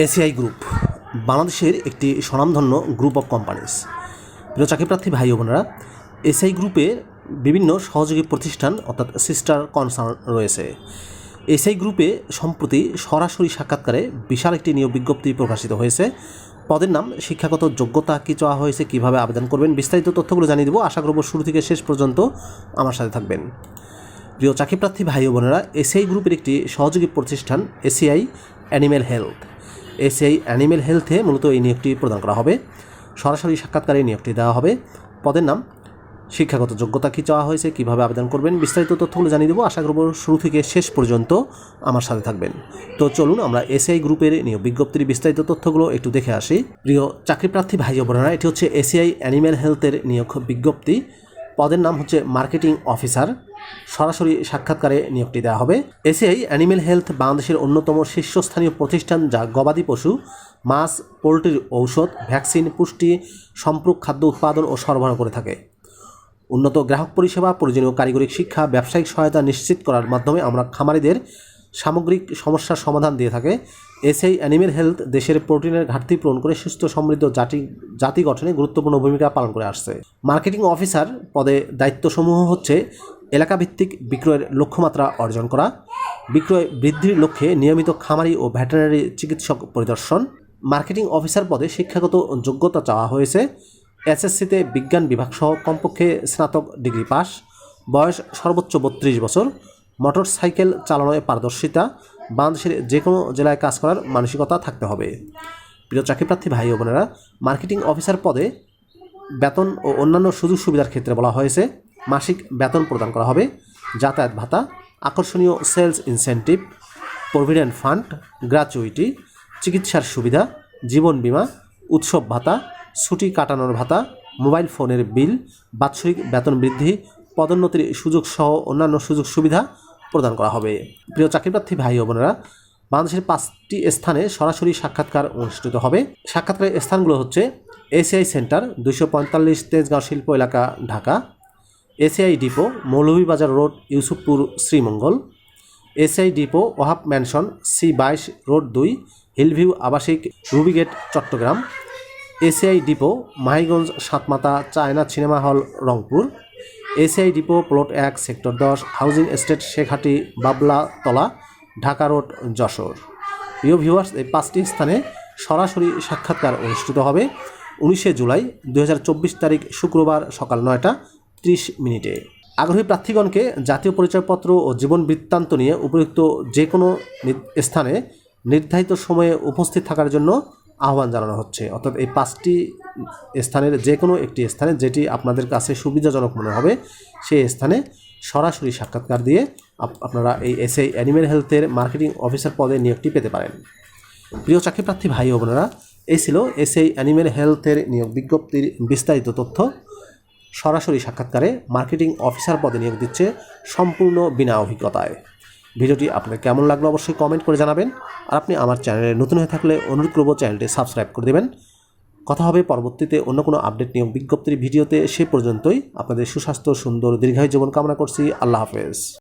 ACI group, বাংলাদেশের একটি স্বনামধন্য গ্রুপ অফ কোম্পানিজ প্রিয় চাকরিপ্রার্থী ভাই বোনেরা, এসআই গ্রুপে বিভিন্ন সহযোগী প্রতিষ্ঠান অর্থাৎ সিস্টার কনসার্ন রয়েছে। এসআই গ্রুপে সম্প্রতি সরাসরি সাক্ষাৎকারে বিশাল একটি নিয়োগ বিজ্ঞপ্তি প্রকাশিত হয়েছে। পদের নাম, শিক্ষাগত যোগ্যতা কী চাওয়া হয়েছে, কীভাবে আবেদন করবেন, বিস্তারিত তথ্যগুলো জানিয়ে দেবো। আশা করব শুরু থেকে শেষ পর্যন্ত আমার সাথে থাকবেন। প্রিয় চাকরিপ্রার্থী ভাই বোনেরা, এসিআই গ্রুপের একটি সহযোগী প্রতিষ্ঠান, ACI animal health. ACI animal হেলথে মূলত এই নিয়োগটি প্রদান করা হবে। সরাসরি সাক্ষাৎকারে নিয়োগটি দেওয়া হবে। পদের নাম, শিক্ষাগত যোগ্যতা কী চাওয়া হয়েছে, কীভাবে আবেদন করবেন, বিস্তারিত তথ্যগুলো জানিয়ে দেবো। আশা করব শুরু থেকে শেষ পর্যন্ত আমার সাথে থাকবেন। তো চলুন আমরা এসিআই গ্রুপের নিয়োগ বিজ্ঞপ্তির বিস্তারিত তথ্যগুলো একটু দেখে আসি। প্রিয় চাকরিপ্রার্থী ভাই বোনেরা, এটি হচ্ছে এসিআই অ্যানিম্যাল হেলথের নিয়োগ বিজ্ঞপ্তি। পদের নাম হচ্ছে মার্কেটিং অফিসার। সরাসরি সাক্ষাৎকারে নিয়োগটি দেওয়া হবে। এসিআই অ্যানিমেল হেলথ বাংলাদেশের অন্যতম শীর্ষস্থানীয় প্রতিষ্ঠান যা গবাদি পশু, মাছ, পোলট্রির ঔষধ, ভ্যাকসিন, পুষ্টি সম্পূরক খাদ্য উৎপাদন ও সরবরাহ করে থাকে। উন্নত গ্রাহক পরিষেবা, প্রয়োজনীয় কারিগরিক শিক্ষা, ব্যবসায়িক সহায়তা নিশ্চিত করার মাধ্যমে আমরা খামারিদের সামগ্রিক সমস্যার সমাধান দিয়ে থাকে। এসআই অ্যানিমেল হেলথ দেশের প্রোটিনের ঘাটতি পূরণ করে সুস্থ, সমৃদ্ধ জাতি জাতি গঠনে গুরুত্বপূর্ণ ভূমিকা পালন করে আসছে। মার্কেটিং অফিসার পদে দায়িত্বসমূহ হচ্ছে এলাকাভিত্তিক বিক্রয়ের লক্ষ্যমাত্রা অর্জন করা, বিক্রয় বৃদ্ধির লক্ষ্যে নিয়মিত খামারি ও ভেটেরিনারি চিকিৎসক পরিদর্শন, মার্কেটিং অফিসার পদে শিক্ষাগত যোগ্যতা চাওয়া হয়েছে, এসএসসিতে বিজ্ঞান বিভাগ সহ কমপক্ষে স্নাতক ডিগ্রি পাস, বয়স সর্বোচ্চ বত্রিশ বছর, মোটর সাইকেল চালানোয় পারদর্শিতা, বাংলাদেশের যে কোনো জেলায় কাজ করার মানসিকতা থাকতে হবে। প্রিয় চাকরিপ্রার্থী ভাই ও বোনেরা, মার্কেটিং অফিসার পদে বেতন ও অন্যান্য সুযোগ সুবিধার ক্ষেত্রে বলা হয়েছে মাসিক বেতন প্রদান করা হবে, যাতায়াত ভাতা, আকর্ষণীয় sales incentive, provident fund gratuity চিকিৎসার সুবিধা, জীবন বীমা, উৎসব ভাতা, ছুটি কাটানোর ভাতা, মোবাইল ফোনের বিল, বাৎসরিক বেতন বৃদ্ধি, পদোন্নতির সুযোগ সহ অন্যান্য সুযোগ সুবিধা প্রদান করা হবে। প্রিয় চাকরিপ্রার্থী ভাই ও বোনেরা, বাংলাদেশের পাঁচটি স্থানে সরাসরি সাক্ষাৎকার অনুষ্ঠিত হবে। সাক্ষাৎকারের স্থানগুলো হচ্ছে এসিআই সেন্টার, দুইশো পঁয়তাল্লিশ তেজগাঁও শিল্প এলাকা, Dhaka. ACI depot, Moulvibazar road, Yusufpur, Sreemangal. ACI depot Wahab mansion C বাইশ রোড দুই, হিলভিউ আবাসিক, Ruby Gate, Chattogram. ACI depot, Mahiganj, Satmatha, China cinema hall, Rangpur. ACI depot, plot এক, সেক্টর দশ, housing estate, Shekhati Bablatala Dhaka road, Jessore. প্রিয় viewers, এই পাঁচটি স্থানে সরাসরি সাক্ষাৎকার অনুষ্ঠিত হবে উনিশে জুলাই দু হাজার চব্বিশ তারিখ শুক্রবার সকাল নয়টা। ত্রিশ মিনিটে। আগ্রহী প্রার্থীগণকে জাতীয় পরিচয়পত্র ও জীবন বৃত্তান্ত নিয়ে উপযুক্ত যে কোনো স্থানে নির্ধারিত সময়ে উপস্থিত থাকার জন্য আহ্বান জানানো হচ্ছে। অর্থাৎ এই পাঁচটি স্থানের যে কোনো একটি স্থানে যেটি আপনাদের কাছে সুবিধাজনক মনে হবে সেই স্থানে সরাসরি সাক্ষাৎকার দিয়ে আপ- আপনারা এই এসআই অ্যানিমেল হেলথের মার্কেটিং অফিসার পদে নিয়োগটি পেতে পারেন। প্রিয় চাকরিপ্রার্থী ভাই ও বোনেরা, এই ছিল এসআই অ্যানিমেল হেলথের নিয়োগ বিজ্ঞপ্তির বিস্তারিত তথ্য। সরাসরি সাক্ষাৎকারে মার্কেটিং অফিসার পদে নিয়োগ দিচ্ছে সম্পূর্ণ বিনা অভিজ্ঞতায়। ভিডিওটি আপনার কেমন লাগল অবশ্যই কমেন্ট করে জানাবেন। আর আপনি আমার চ্যানেলে নতুন হয়ে থাকলে অনুরোধ করব চ্যানেলটি সাবস্ক্রাইব করে দেবেন। কথা হবে পরবর্তীতে অন্য কোনো আপডেট নিয়োগ বিজ্ঞপ্তির ভিডিওতে, সে পর্যন্তই। আপনাদের সুস্বাস্থ্য, সুন্দর, দীর্ঘায়ু জীবন কামনা করছি। আল্লাহ হাফেজ।